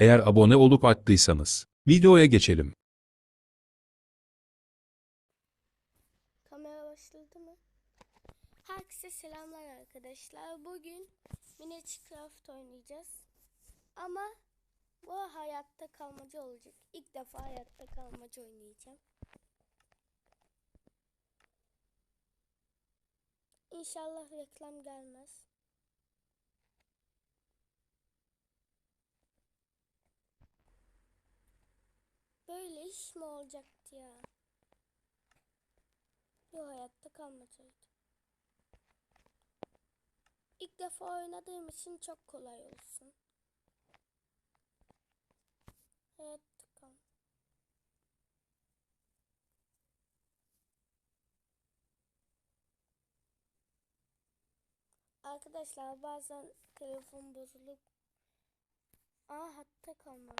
Eğer abone olup attıysanız. Videoya geçelim. Kamera başladı mı? Herkese selamlar arkadaşlar. Bugün Minecraft oynayacağız. Ama bu hayatta kalmaca olacak. İlk defa hayatta kalmaca oynayacağım. İnşallah reklam gelmez. Böyle iş mi olacaktı ya? Yo hayatta kalmasaydı. İlk defa oynadığım için çok kolay olsun. Hayatta kal. Arkadaşlar bazen telefon bozulup Aa hatta kalmam.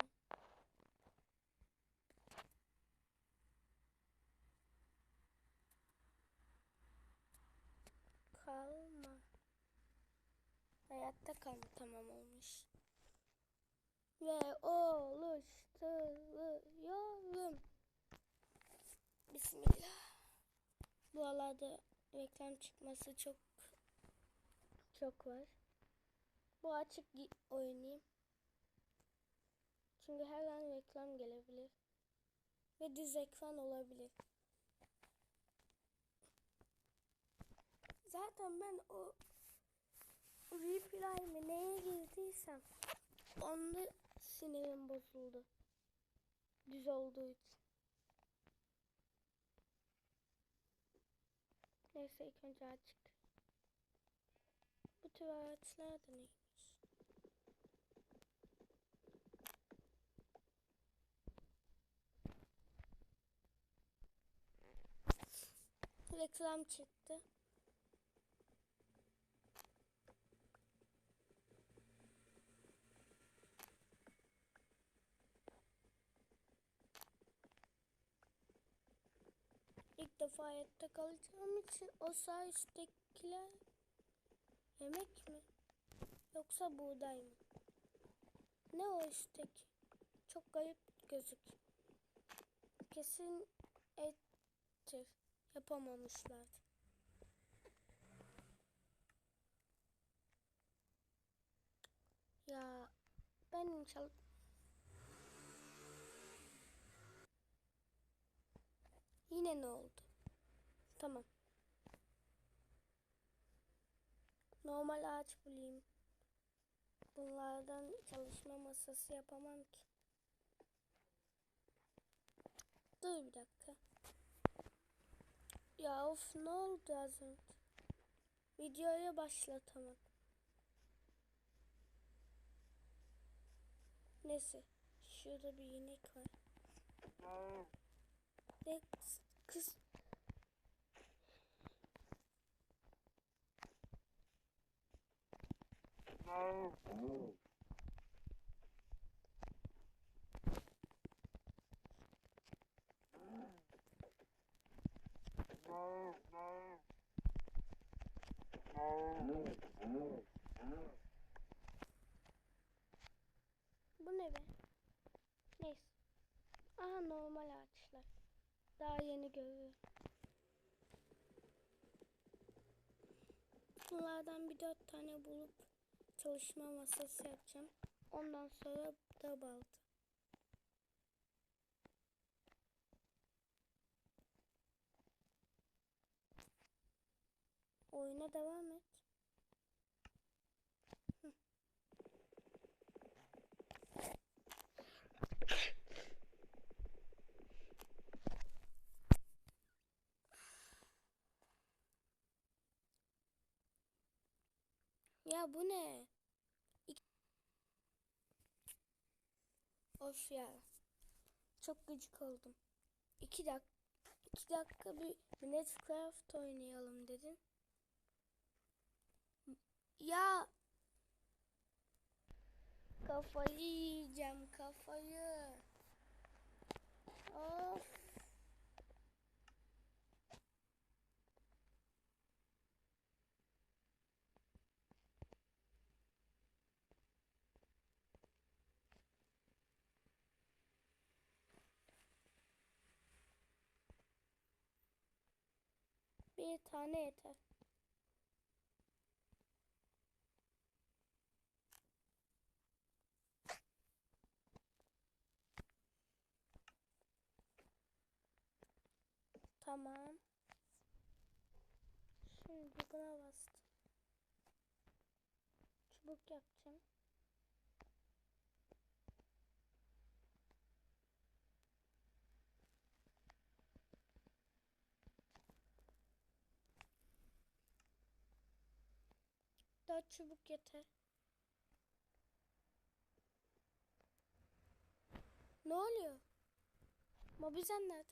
Kalma. Hayatta kalma tamam olmuş. Ve oluşturuyorum. Bismillah. Bu alanda reklam çıkması çok çok var. Bu açık oynayayım. Çünkü her an reklam gelebilir. Ve düz ekran olabilir. Zaten ben o Reply mi neye girdiysem onda sinirim bozuldu. Düz olduğu için. Neyse ilk önce açık. Bu tür araçlar da neymiş? Reklam çıktı. İlk defa hayatta kalacağım için o sağ üsttekiler yemek mi? Yoksa buğday mı? Ne o üstteki? Çok garip gözük. Kesin ettir. Yapamamışlar. Ya ben inşallah Yine ne oldu? Tamam. Normal ağaç bulayım. Bunlardan çalışma masası yapamam ki. Dur bir dakika. Ya of ne oldu az önce? Videoya başlatamam. Neyse. Şurada bir inek var. Ne kız bu ne be? Neyse. Aha normal ağaçlar. Daha yeni görüyorum. Bunlardan bir dört tane bulup çalışma masası yapacağım. Ondan sonra da balta. Oyuna devam et. Ya bu ne? Of ya. Çok gıcık oldum. İki dakika, iki dakika bir Minecraft oynayalım dedin. Ya. Kafayı yiyeceğim kafayı. Of. Bir tane yeter. Tamam. Şimdi buna bastım. Çubuk yapacağım. Dört çubuk yeter. Ne oluyor? Mobizen nerede?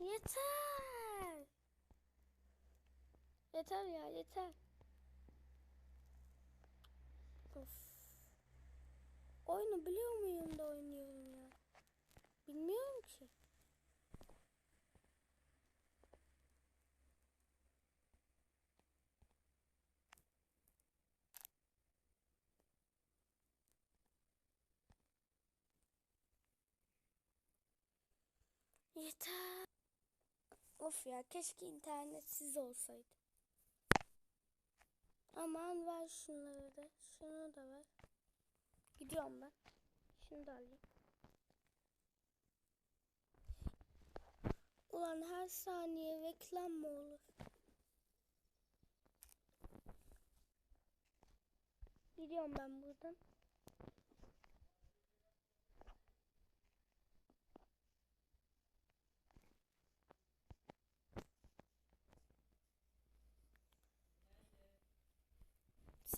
Yeter. Yeter ya yeter. Of. Oyunu biliyor muyum da oynuyorum ya? Bilmiyorum ki. Yeter. Of ya keşke internetsiz olsaydı. Aman ver şunları da. Şunu da ver. Gidiyorum ben. Şunu da alayım. Ulan her saniye reklam mı olur? Gidiyorum ben buradan.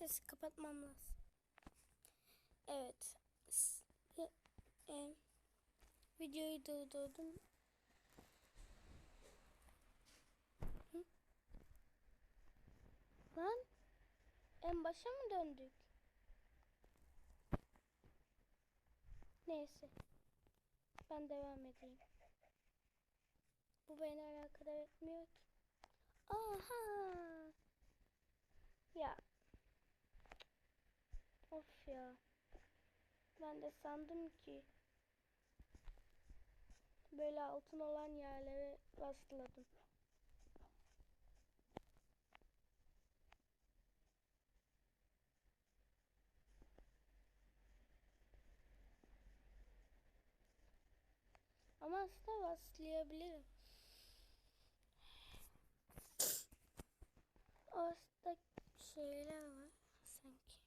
Sesi kapatmam lazım. Evet. E, videoyu durdurdum. Hı? Lan en başa mı döndük? Neyse. Ben devam edeyim. Bu beni alakadar etmiyor ki. Aha. Ya Of ya. Ben de sandım ki böyle altın olan yerlere rastladım. Ama aslında rastlayabilirim. Aslında şeyler var sanki.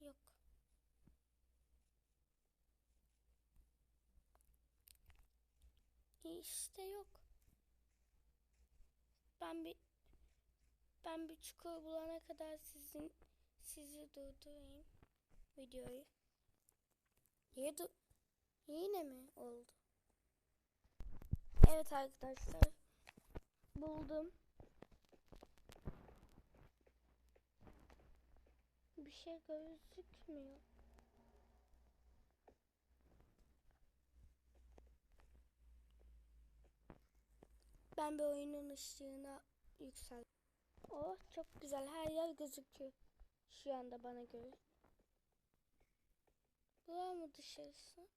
Yok. İşte yok. Ben bir ben bir çukur bulana kadar sizin sizi durdurayım videoyu. Niye du Yine mi oldu? Evet arkadaşlar. Buldum. Bir şey gözükmüyor. Ben bir oyunun ışığına yüksel. Oh çok güzel her yer gözüküyor. Şu anda bana göre. Bura mı dışarısı?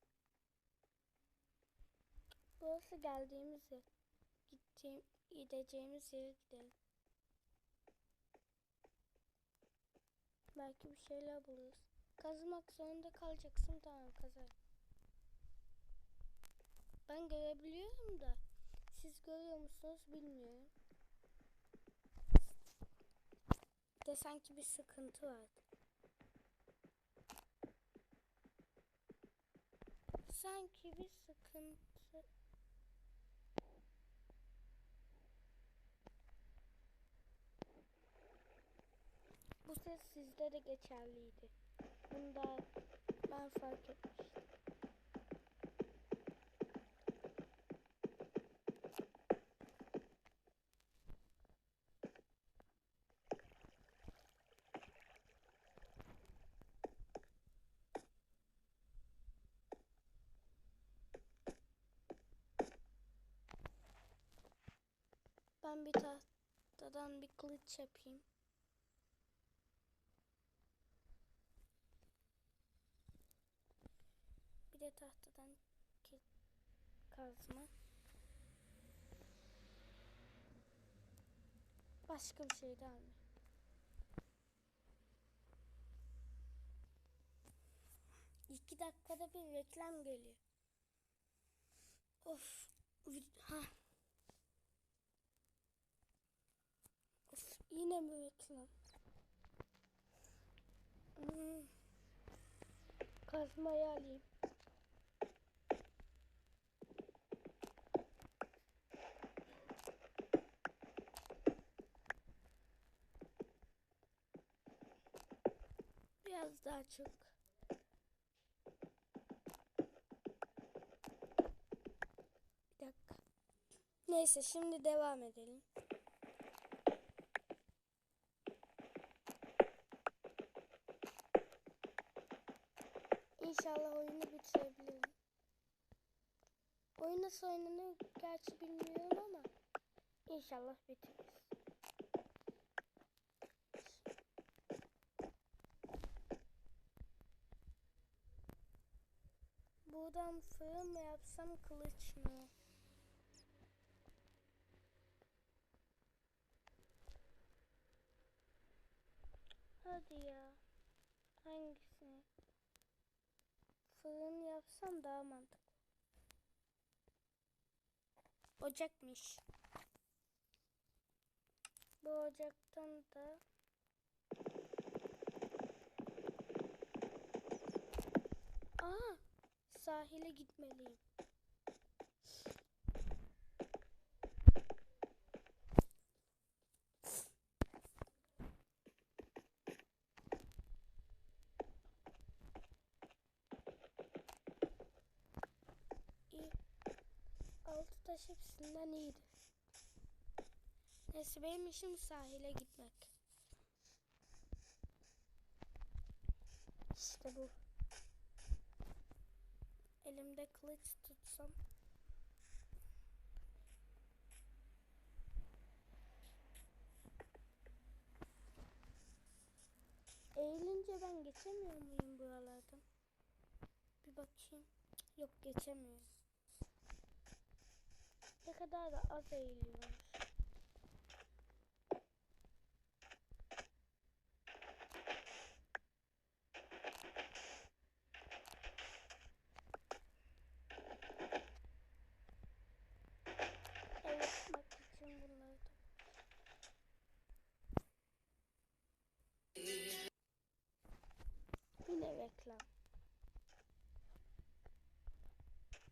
Burası geldiğimiz yer. Gittiğim, gideceğimiz yere gidelim. Belki bir şeyler buluruz. Kazmak zorunda kalacaksın tamam kazarım. Ben görebiliyorum da siz görüyor musunuz bilmiyorum. De sanki bir sıkıntı vardı. Sanki bir sıkıntı. Bu ses sizde de geçerliydi. Bunu da ben fark etmiştim. ben bir tahtadan bir kılıç yapayım. Bir de tahtadan kazma. Başka bir şey de almayayım. İki dakikada bir reklam geliyor. Of. Ha. Yine mi reklam? Hmm. Kazmayı alayım. Biraz daha çok. Bir dakika. Neyse şimdi devam edelim. İnşallah oyunu bitirebilirim. Oyun nasıl oynanıyor gerçi bilmiyorum ama inşallah bitiririz. Buradan fırın mı yapsam kılıç mı? Hadi ya. Hangisini? Fırın yapsam daha mantıklı. Ocakmış. Bu ocaktan da Aa, sahile gitmeliyim. İyi. Taş hepsinden iyidir. Neyse benim işim sahile gitmek. İşte bu. Elimde kılıç tutsam. Eğilince ben geçemiyor muyum buralardan? Bir bakayım. Yok geçemiyorum. Ne kadar da az eğiliyormuş. Ev yapmak için bunları. Yine reklam.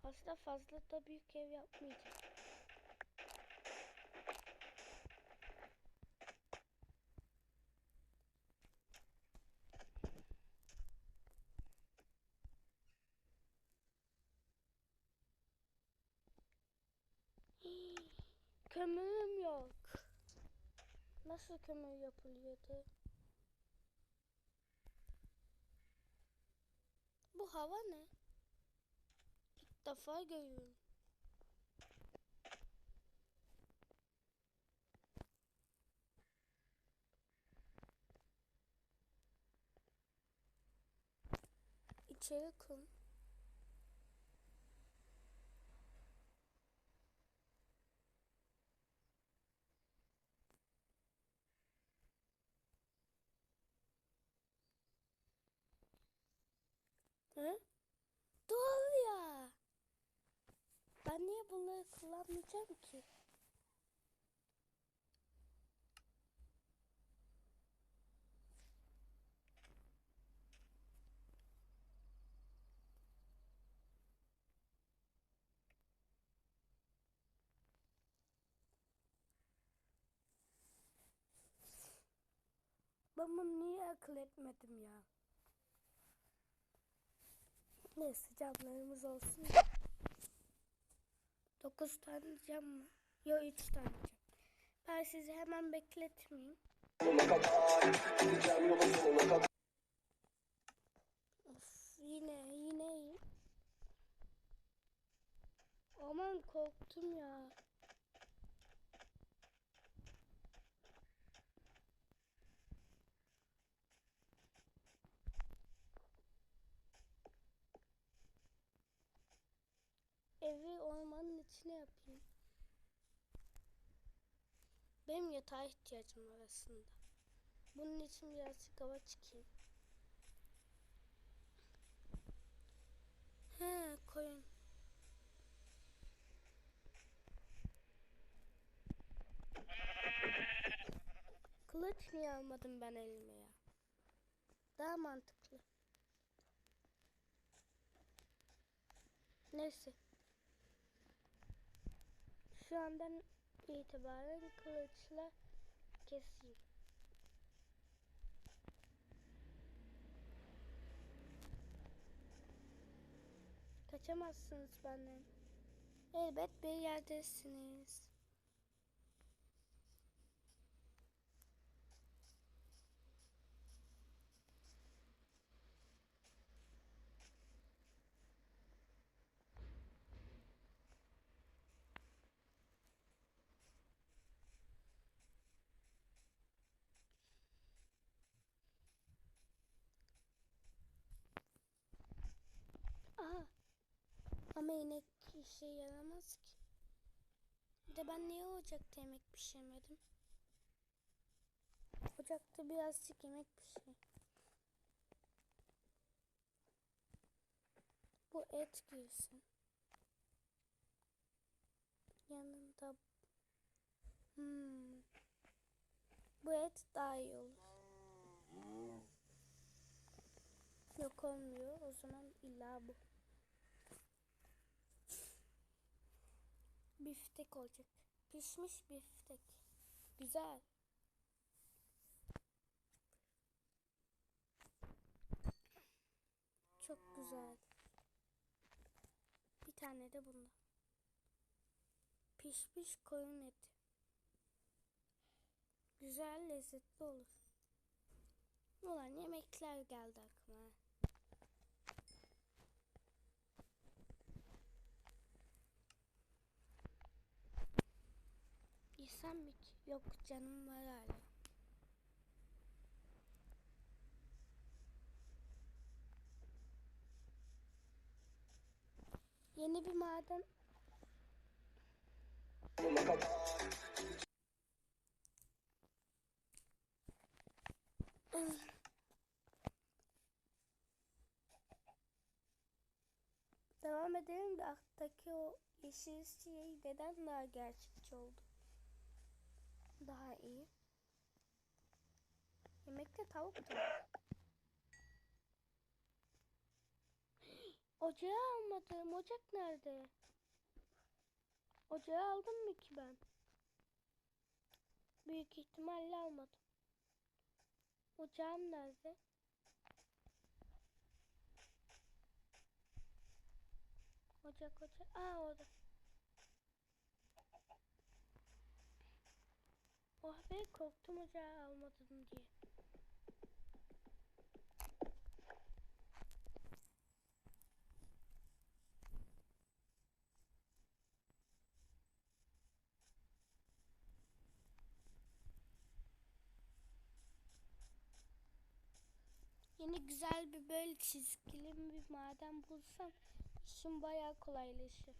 Aslında fazla da büyük ev yapmayacağım. Kömürüm yok. Nasıl kömür yapılıyordu? Bu hava ne? İlk defa görüyorum. İçeri kum. Hı? Doğru ya. Ben niye bunları kullanmayacağım ki? Ben niye akıl etmedim ya? Neyse camlarımız olsun. 9 tane cam mı? Yok 3 tane cam. Ben sizi hemen bekletmeyeyim. Of, yine yine. Aman korktum ya. Evi ormanın içine yapayım. Benim yatağa ihtiyacım var aslında. Bunun için birazcık hava çıkayım. He koyun. Kılıç niye almadım ben elime ya? Daha mantıklı. Neyse. Şu andan itibaren kılıçla keseyim. Kaçamazsınız benden. Elbet bir yerdesiniz. Aha. Ama inek işe yaramaz ki. De ben niye ocakta yemek pişirmedim? Ocakta birazcık yemek pişir. Bu et girsin. Yanında hmm. Bu et daha iyi olur. Yok olmuyor. O zaman illa bu. Biftek olacak. Pişmiş biftek. Güzel. Çok güzel. Bir tane de bundan. Pişmiş koyun eti. Güzel, lezzetli olur. Ulan yemekler geldi aklıma. Yesem mi? Yok canım var hala. Yeni bir maden Devam edelim de alttaki o yeşil şey neden daha gerçekçi oldu? Daha iyi. Yemekte tavuk da. Ocağı almadım. Ocak nerede? Ocağı aldım mı ki ben? Büyük ihtimalle almadım. Ocağım nerede? Ocak ocak. Aa orada. Oh be korktum ocağı almadım diye. Yeni güzel bir böyle çizgili bir maden bulsam işim bayağı kolaylaşır.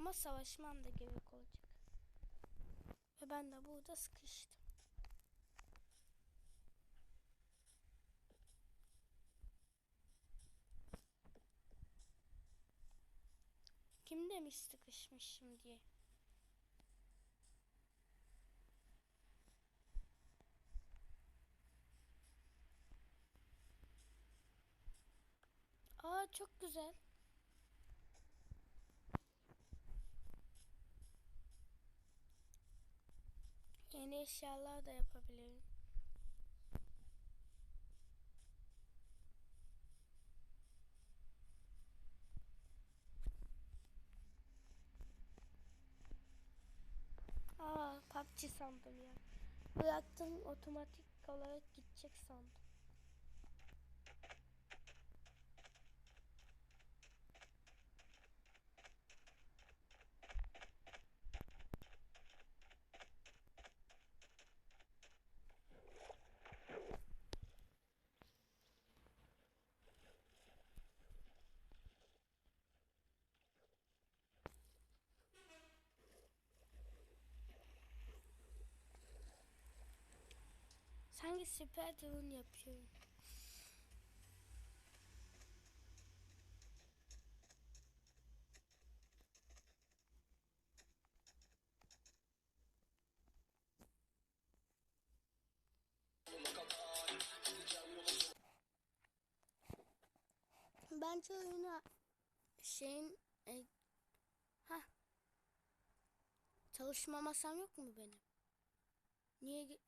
Ama savaşmam da gerek olacak. Ve ben de burada sıkıştım. Kim demiş sıkışmışım diye. Aa çok güzel. Yeni eşyalar da yapabilirim. Aa PUBG sandım ya. Bıraktım otomatik olarak gidecek sandım. Sanki speedrun yapıyorum. Bence oyuna şeyin e, ha çalışma masam yok mu benim? Niye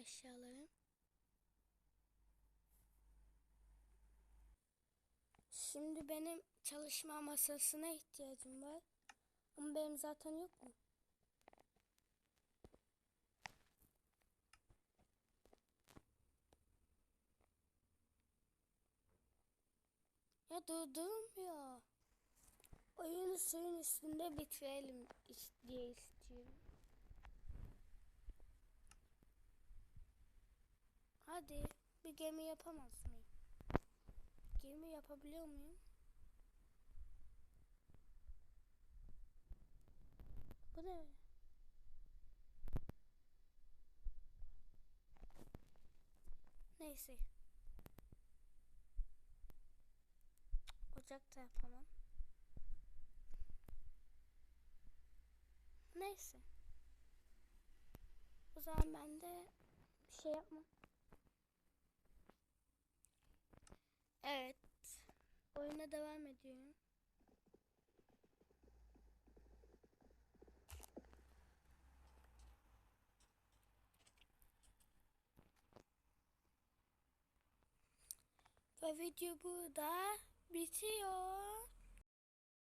eşyalarım? Şimdi benim çalışma masasına ihtiyacım var. Ama benim zaten yok mu? Ya durdurmuyor. Oyunu suyun üstünde bitirelim diye istiyorum. Hadi bir gemi yapamaz mıyım? Gemi yapabiliyor muyum? Bu ne? Neyse. Ocak da yapamam. Neyse. O zaman ben de bir şey yapmam. Evet. Oyuna devam ediyorum. Ve video burada bitiyor.